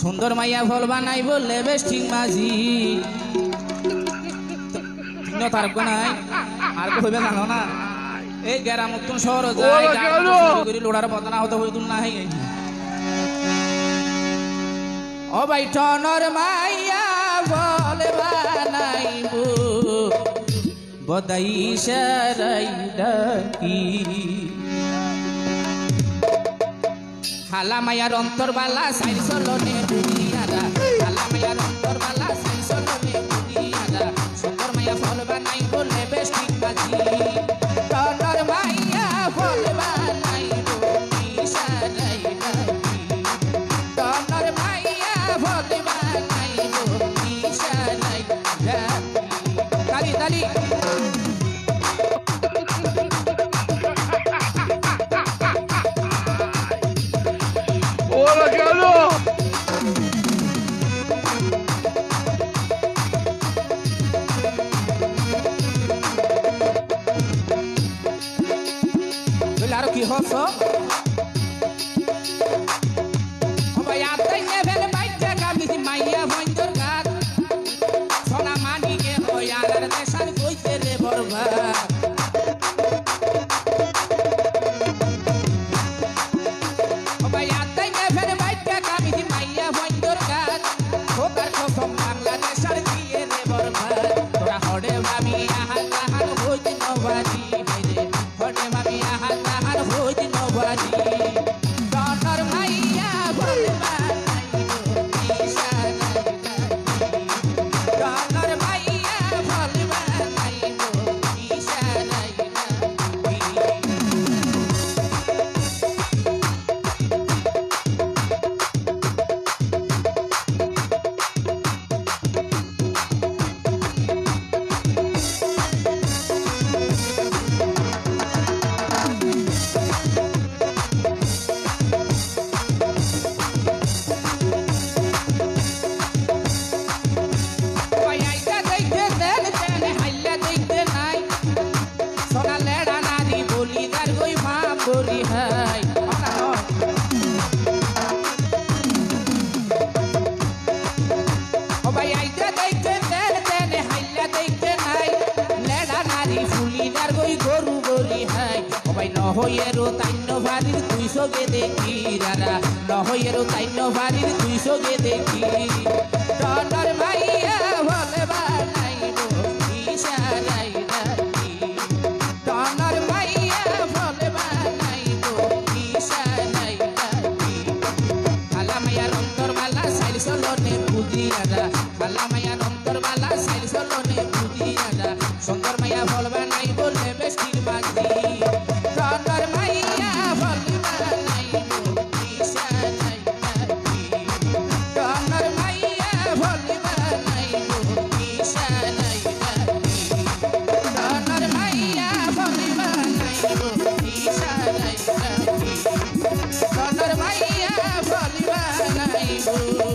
সুন্দর মাইয়া ফল বানাই বললে বেশ ঠিক মাঝি। তিন তার নাই আর কো হইবে জানো না এই গেরা মুক্তন শহর যায় ওরা কেন? করি লোড়ার বদনা হতে হই না হে। ও ভাই টনর মাইয়া ফল বানাইব বদাই সারাই ডাকি। হালা মায়ার অন্তরবালা সাইর বলে নহয়েরো তাইন্য ভারির তুই সগে দেখি রারা নহয়েরো তাইন্য ভারির তুই সগে দেখি ডলার মাইয়া বলে বানাইব ইশারাই ডাকি আলা মাইয়ার অন্তর মালা সাইল সলনে বুঝিয়ারা Thank.